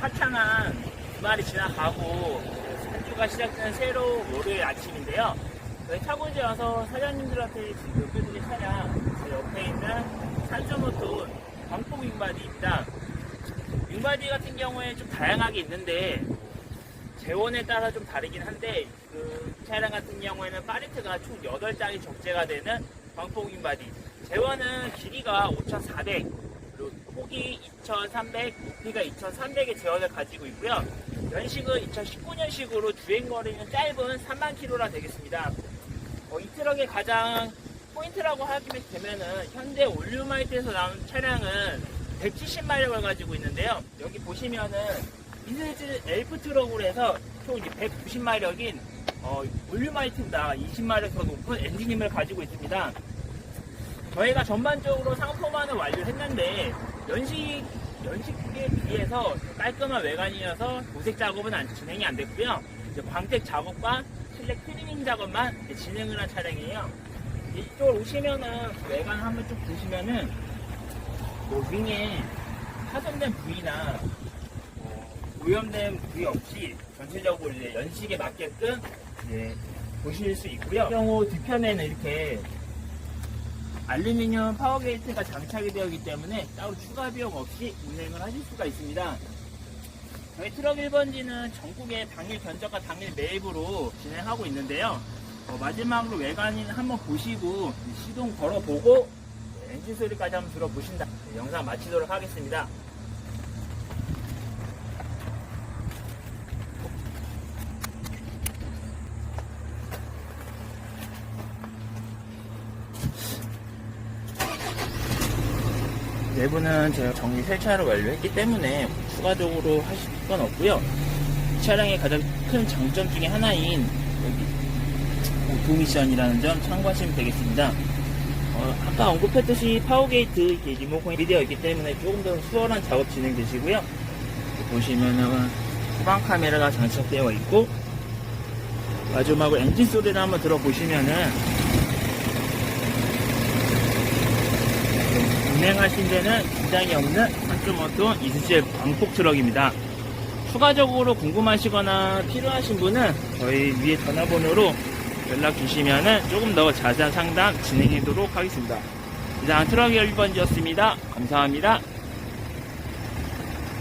화창한 주말이 지나가고 한 주가 시작되는 새로 월요일 아침인데요. 저희 차고지에 와서 사장님들한테 지금 보여드릴 차량 제 옆에 있는 산소모톤 광폭 윙바디입니다. 윙바디 같은 경우에 좀 다양하게 있는데 재원에 따라 좀 다르긴 한데 그 차량 같은 경우에는 파리트가 총 8장이 적재가 되는 광폭 윙바디 재원은 길이가 5,400 그리고 폭이 2,300 높이가 2,300의 재원을 가지고 있고요 연식은 2019년식으로 주행거리는 짧은 3만 킬로라 되겠습니다 어, 이 트럭의 가장 포인트라고 하게 되면은 현대 올류마이트에서 나온 차량은 170마력을 가지고 있는데요. 여기 보시면은 이슬즈 엘프 트럭으로 해서 총 190마력인 어, 올류마이트보다 20마력 더 높은 엔진힘을 가지고 있습니다. 저희가 전반적으로 상품화는 완료했는데 연식 연식에 비해서 깔끔한 외관이어서 도색 작업은 안- 진행이 안 됐고요. 이제 광택 작업과 실내 클리닝 작업만 진행을 한 차량이에요. 이쪽으로 오시면은 외관 한번 쭉 보시면은 뭐 윙에 파손된 부위나 뭐 오염된 부위 없이 전체적으로 이제 연식에 맞게끔 이제 보실 수 있고요. 이 경우 뒤편에는 이렇게 알루미늄 파워게이트가 장착이 되어 있기 때문에 따로 추가 비용 없이 운행을 하실 수가 있습니다. 저희 트럭 1번지는 전국의 당일 견적과 당일 매입으로 진행하고 있는데요. 어, 마지막으로 외관인 한번 보시고 시동 걸어보고 엔진 소리까지 한번 들어보신다. 네, 영상 마치도록 하겠습니다. 내부는 제가 정리 세차를 완료했기 때문에 추가적으로 하실 건 없고요. 이 차량의 가장 큰 장점 중에 하나인 여기 오토미션이라는 점 참고하시면 되겠습니다. 어, 아까 언급했듯이 파워게이트 리모컨이 되어 있기 때문에 조금 더 수월한 작업 진행되시고요. 보시면은 후방 카메라가 장착되어 있고 마지막으로 엔진 소리를 한번 들어보시면은 운행하신 데는 지장이 없는 한주모톤 이수질 광폭 트럭입니다. 추가적으로 궁금하시거나 필요하신 분은 저희 위에 전화번호로 연락 주시면 조금 더 자세한 상담 진행하도록 하겠습니다. 이상 트럭 1번지였습니다. 감사합니다.